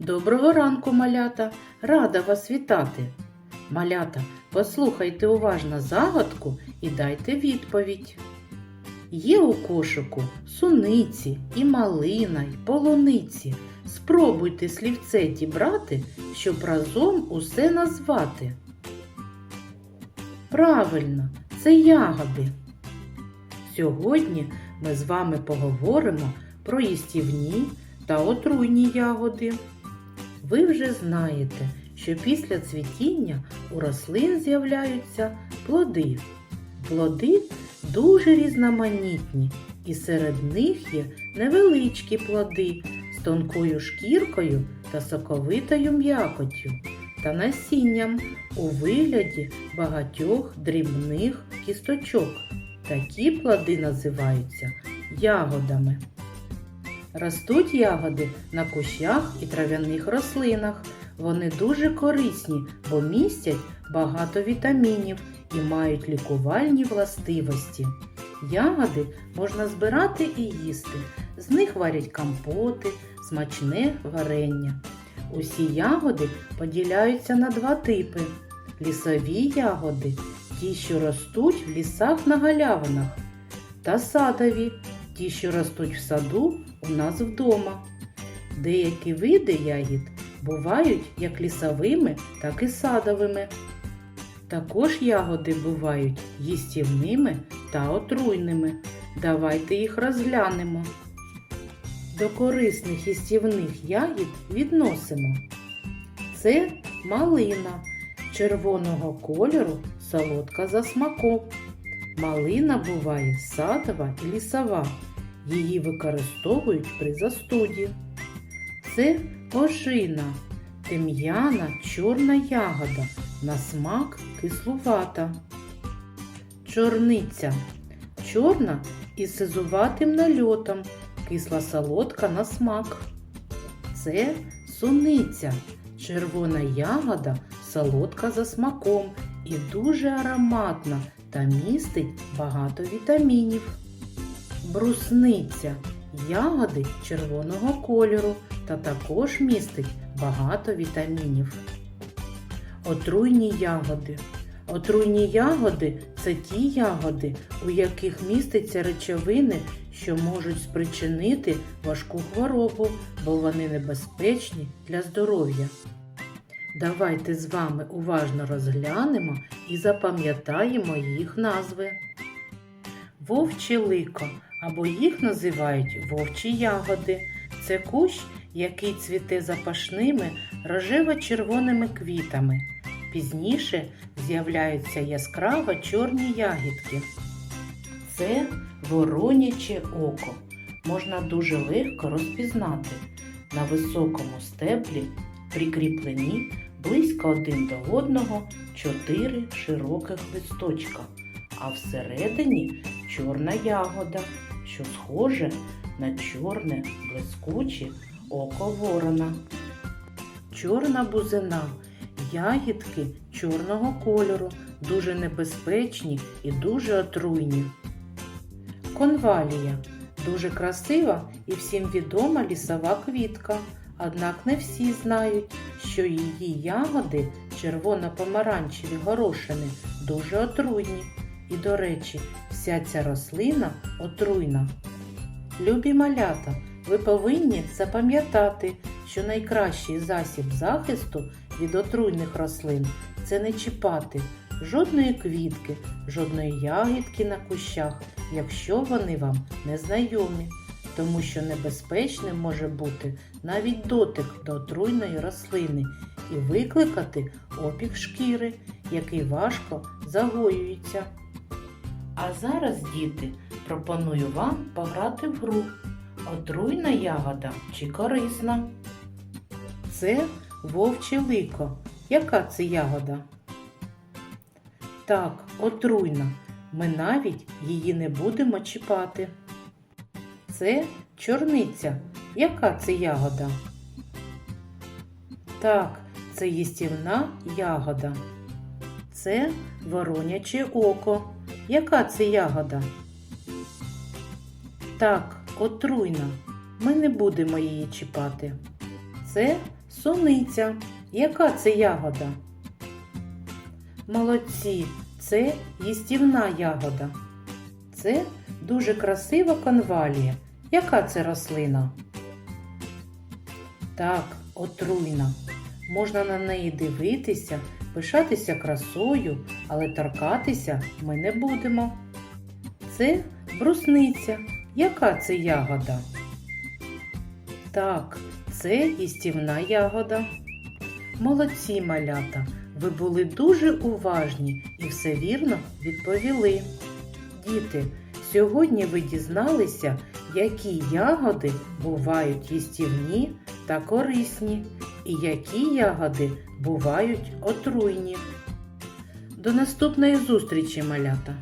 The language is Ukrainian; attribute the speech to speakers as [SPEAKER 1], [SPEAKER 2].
[SPEAKER 1] Доброго ранку, малята! Рада вас вітати! Малята, послухайте уважно загадку і дайте відповідь. Є у кошику суниці і малина, й полуниці. Спробуйте слівце дібрати, щоб разом усе назвати. Правильно, це ягоди. Сьогодні ми з вами поговоримо про їстівні та отруйні ягоди. Ви вже знаєте, що після цвітіння у рослин з'являються плоди. Плоди дуже різноманітні, і серед них є невеличкі плоди з тонкою шкіркою та соковитою м'якоттю та насінням у вигляді багатьох дрібних кісточок. Такі плоди називаються ягодами. Ростуть ягоди на кущах і трав'яних рослинах. Вони дуже корисні, бо містять багато вітамінів і мають лікувальні властивості. Ягоди можна збирати і їсти. З них варять компоти, смачне варення. Усі ягоди поділяються на два типи: лісові ягоди, ті, що ростуть в лісах на галявинах, та садові, ті, що ростуть в саду у нас вдома. Деякі види ягід бувають як лісовими, так і садовими. Також ягоди бувають їстівними та отруйними. Давайте їх розглянемо. До корисних їстівних ягід відносимо. Це малина червоного кольору, солодка за смаком. Малина буває садова і лісова. Її використовують при застуді. Це ожина, тим'яна чорна ягода, на смак кислувата. Чорниця чорна із сизуватим нальотом, кисла солодка на смак. Це суниця, червона ягода, солодка за смаком і дуже ароматна та містить багато вітамінів. Брусниця ягоди червоного кольору та також містить багато вітамінів. Отруйні ягоди. Отруйні ягоди це ті ягоди, у яких містяться речовини, що можуть спричинити важку хворобу, бо вони небезпечні для здоров'я. Давайте з вами уважно розглянемо і запам'ятаємо їх назви. Вовче лико або їх називають вовчі ягоди. Це кущ, який цвіте запашними рожево-червоними квітами. Пізніше з'являються яскраво чорні ягідки. Це вороняче око. Можна дуже легко розпізнати. На високому стеблі прикріплені близько один до одного чотири широких листочка, а всередині чорна ягода, що схоже на чорне блискуче око ворона. Чорна бузина ягідки чорного кольору, дуже небезпечні і дуже отруйні. Конвалія дуже красива і всім відома лісова квітка. Однак не всі знають, що її ягоди червоно-помаранчеві горошини дуже отруйні. І, до речі, вся ця рослина отруйна. Любі малята, ви повинні запам'ятати, що найкращий засіб захисту від отруйних рослин це не чіпати жодної квітки, жодної ягідки на кущах, якщо вони вам не знайомі, тому що небезпечним може бути навіть дотик до отруйної рослини і викликати опік шкіри, який важко загоюється. А зараз, діти, пропоную вам пограти в гру. Отруйна ягода чи корисна? Це вовче лико. Яка це ягода? Так, отруйна. Ми навіть її не будемо чіпати. Це чорниця. Яка це ягода? Так, це їстівна ягода. Це вороняче око. Яка це ягода? Так, отруйна. Ми не будемо її чіпати. Це Суниця. Яка це ягода? Молодці, це їстівна ягода. Це дуже красива конвалія. Яка це рослина? Так, отруйна. Можна на неї дивитися, пишатися красою, але торкатися ми не будемо. Це брусниця. Яка це ягода? Так, це їстівна ягода. Молодці малята, ви були дуже уважні і все вірно відповіли. Діти, сьогодні ви дізналися, які ягоди бувають їстівні та корисні, і які ягоди бувають отруйні. До наступної зустрічі, малята!